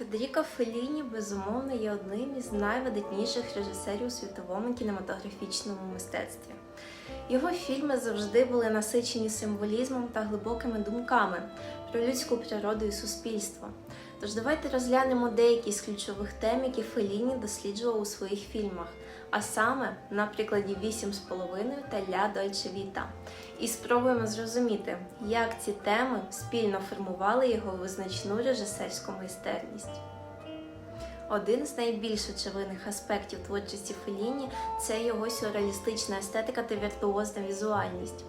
Федеріко Феліні, безумовно, є одним із найвидатніших режисерів у світовому кінематографічному мистецтві. Його фільми завжди були насичені символізмом та глибокими думками про людську природу і суспільство. Тож давайте розглянемо деякі з ключових тем, які Феліні досліджував у своїх фільмах, а саме на прикладі «Вісім з половиною» та Ля Дольче Віта. І спробуємо зрозуміти, як ці теми спільно формували його визначну режисерську майстерність. Один з найбільш очевидних аспектів творчості Феліні це його сюрреалістична естетика та віртуозна візуальність.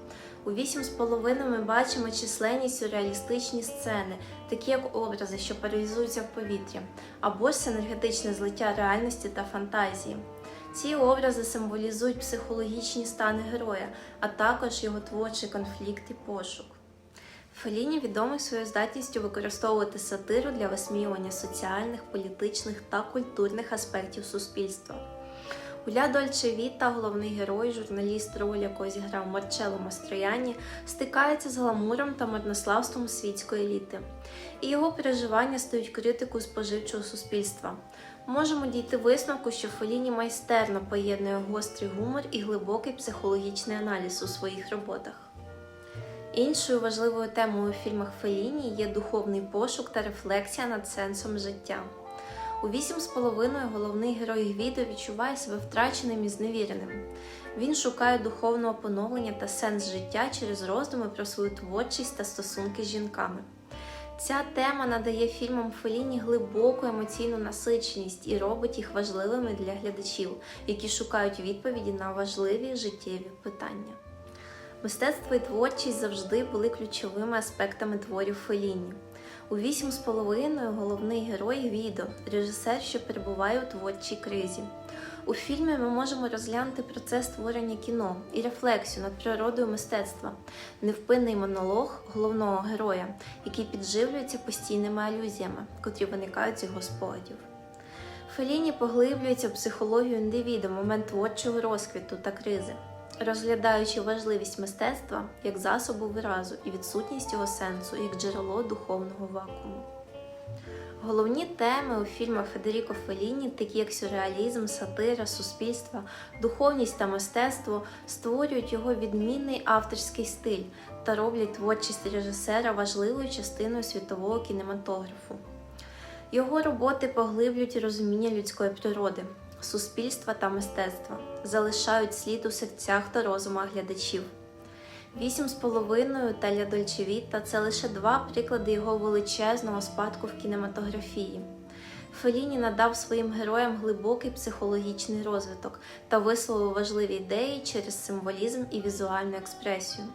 У вісім з половиною ми бачимо численні сюрреалістичні сцени, такі як образи, що паралізуються в повітрі, або ж синергетичне злиття реальності та фантазії. Ці образи символізують психологічні стани героя, а також його творчий конфлікт і пошук. Феліні відомий своєю здатністю використовувати сатиру для висміювання соціальних, політичних та культурних аспектів суспільства. У Ля Дольче Віта головний герой, журналіст, роль якого зіграв Марчело Мастрояні, стикається з гламуром та марнославством світської еліти, і його переживання стають критикою споживчого суспільства. Можемо дійти висновку, що Феліні майстерно поєднує гострий гумор і глибокий психологічний аналіз у своїх роботах. Іншою важливою темою у фільмах Феліні є духовний пошук та рефлексія над сенсом життя. У вісім з половиною головний герой Гвідо відчуває себе втраченим і зневіреним. Він шукає духовного поновлення та сенс життя через роздуми про свою творчість та стосунки з жінками. Ця тема надає фільмам Феліні глибоку емоційну насиченість і робить їх важливими для глядачів, які шукають відповіді на важливі життєві питання. Мистецтво і творчість завжди були ключовими аспектами творів Феліні. У вісім з половиною головний герой Гвідо, режисер, що перебуває у творчій кризі. У фільмі ми можемо розглянути процес створення кіно і рефлексію над природою мистецтва, невпинний монолог головного героя, який підживлюється постійними алюзіями, котрі виникають з його спогадів. Феліні поглиблюється в психологію індивіда момент творчого розквіту та кризи, розглядаючи важливість мистецтва як засобу виразу і відсутність його сенсу як джерело духовного вакууму. Головні теми у фільмах Федеріко Феліні, такі як сюрреалізм, сатира, суспільство, духовність та мистецтво, створюють його відмінний авторський стиль та роблять творчість режисера важливою частиною світового кінематографу. Його роботи поглиблюють розуміння людської природи, суспільства та мистецтва, залишають слід у серцях та розумах глядачів. Вісім з половиною та «Ля Дольче – це лише два приклади його величезного спадку в кінематографії. Феліні надав своїм героям глибокий психологічний розвиток та висловив важливі ідеї через символізм і візуальну експресію.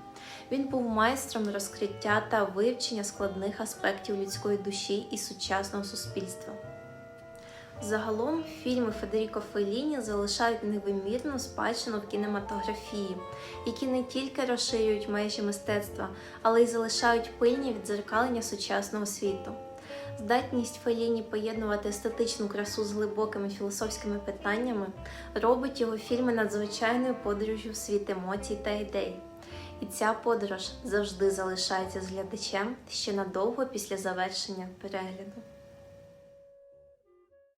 Він був майстром розкриття та вивчення складних аспектів людської душі і сучасного суспільства. Загалом фільми Федеріко Феліні залишають невимірну спадщину в кінематографії, які не тільки розширюють межі мистецтва, але й залишають пильні відзеркалення сучасного світу. Здатність Феліні поєднувати естетичну красу з глибокими філософськими питаннями робить його фільми надзвичайною подорожю в світ емоцій та ідей. І ця подорож завжди залишається з глядачем ще надовго після завершення перегляду.